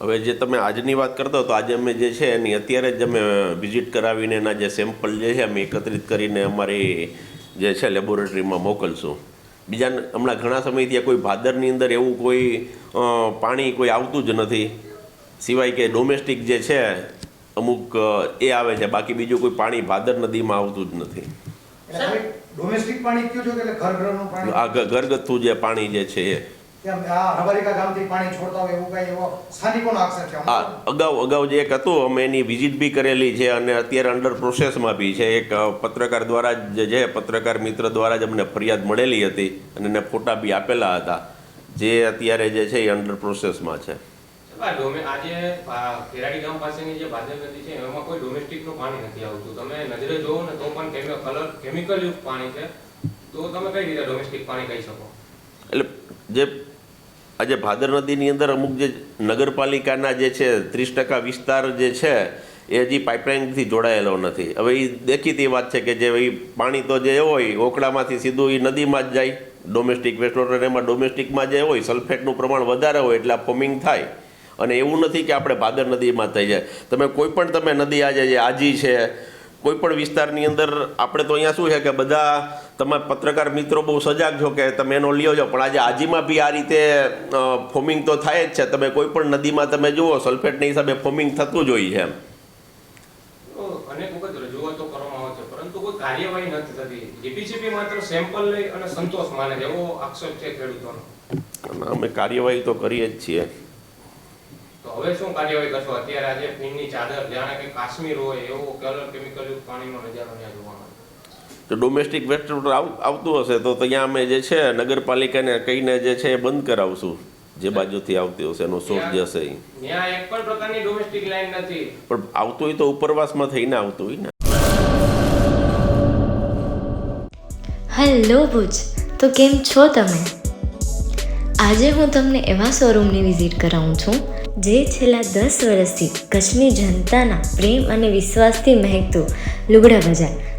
હવે જે તમે આજની વાત કરતા હો તો આજે અમે જે છે એની અત્યારે જ અમે વિઝિટ કરાવીને એના જે સેમ્પલ જે છે અમે એકત્રિત કરીને અમારી જે છે લેબોરેટરીમાં મોકલશું. બીજા હમણાં ઘણા સમયથી કોઈ ભાદરની અંદર એવું કોઈ પાણી કોઈ આવતું જ નથી. સિવાય કે ડોમેસ્ટિક જે છે અમુક એ આવે છે બાકી બીજું કોઈ પાણી ભાદર નદીમાં આવતું જ નથી. ડોમેસ્ટિક પાણી કયું છે એટલે ઘરગથ્થુ જે પાણી જે છે એ. કેમ આ રબારિકા ગામથી પાણી છોડતા હોય એવું કઈ એવો સ્થાનિકોનો આક્ષેપ છે આ અગાઉ અગાઉ જે એક હતું અમે એની વિઝિટ બી કરેલી છે અને અત્યારે અંડર પ્રોસેસમાં બી છે. એક પત્રકાર દ્વારા જ જે પત્રકાર મિત્ર દ્વારા જ અમને ફરિયાદ મળેલી હતી અને એને ફોટા બી આપેલા હતા જે અત્યારે જે છે એ અંડર પ્રોસેસમાં છે. આ ડોમે આજે આ ખેરાડી ગામ પાસેની જે ભાદર નદી છે એમાં કોઈ ડોમેસ્ટિકનું પાણી નથી આવતું. તમે નજરે જોવો ને તો પણ કેમિકલ કલર કેમિકલ યુક્ત પાણી છે. તો તમે કઈ રીતે ડોમેસ્ટિક પાણી કહી શકો? એટલે જે આજે ભાદર નદીની અંદર અમુક જે નગરપાલિકાના જે છે, ત્રીસ ટકા વિસ્તાર જે છે, એ હજી પાઇપલાઇનથી જોડાયેલો નથી. હવે એ દેખીતી વાત છે કે જે એ પાણી તો જે હોય, ઓકડામાંથી સીધું એ નદીમાં જ જાય. ડોમેસ્ટિક વેસ્ટ વોટર એમાં ડોમેસ્ટિકમાં જે હોય સલ્ફેટનું પ્રમાણ વધારે હોય એટલે આ ફોમિંગ થાય. અને એવું નથી કે આપણે ભાદર નદીમાં થઈ જાય. તમે કોઈ પણ તમે નદી આજે જે આજી છે, કોઈ પણ વિસ્તારની અંદર આપણે તો અહીંયા શું છે કે બધા તમે પત્રકાર મિત્રો બહુ સજાગ છો કે તમે એનો લ્યો છો. પણ આજે આજીમાં બી આ રીતે ફોમિંગ તો થાય જ છે. તમે કોઈ પણ નદીમાં તમે જુઓ સલ્ફેટના હિસાબે ફોમિંગ થતું જ હોય છે એમ. અનેક વખત રજૂઆતો કરવામાં આવે છે. પરંતુ કોઈ કાર્યવાહી નથી થતી. જીપીસીપી માત્ર સેમ્પલ લઈ અને સંતોષ માને છે. એવો આક્ષેપ છે ખેડૂતોનો. અમે કાર્યવાહી તો કરીએ જ છીએ. તો હવે શું કાર્યવાહી કરશો? અત્યારે આજે ફીણની ચાદર જાણે કે કાશ્મીર હોય એવો કલર કેમિકલ યુક્ત પાણીનો નજારો ત્યાં જોવા મળે તો ડોમેસ્ટિક વેસ્ટ આવતું હશે તો ત્યાં અમે જે છે નગરપાલિકાને કહીને જે છે એ બંધ કરાવશું. જે બાજુથી આવતી હશે એનો સોર્સ જે હશે એ એક પણ પ્રકારની ડોમેસ્ટિક લાઈન નથી. પણ આવતું હોય તો ઉપરવાસમાં થઈને આવતું હોય ને. હેલો ભુજ તો કેમ છો તમે? આજે હું તમને એવા શોરૂમની વિઝિટ કરાવું છું જે છેલ્લા દસ વર્ષથી કચ્છની જનતાના પ્રેમ અને વિશ્વાસથી મહેકતું લુગડા બજાર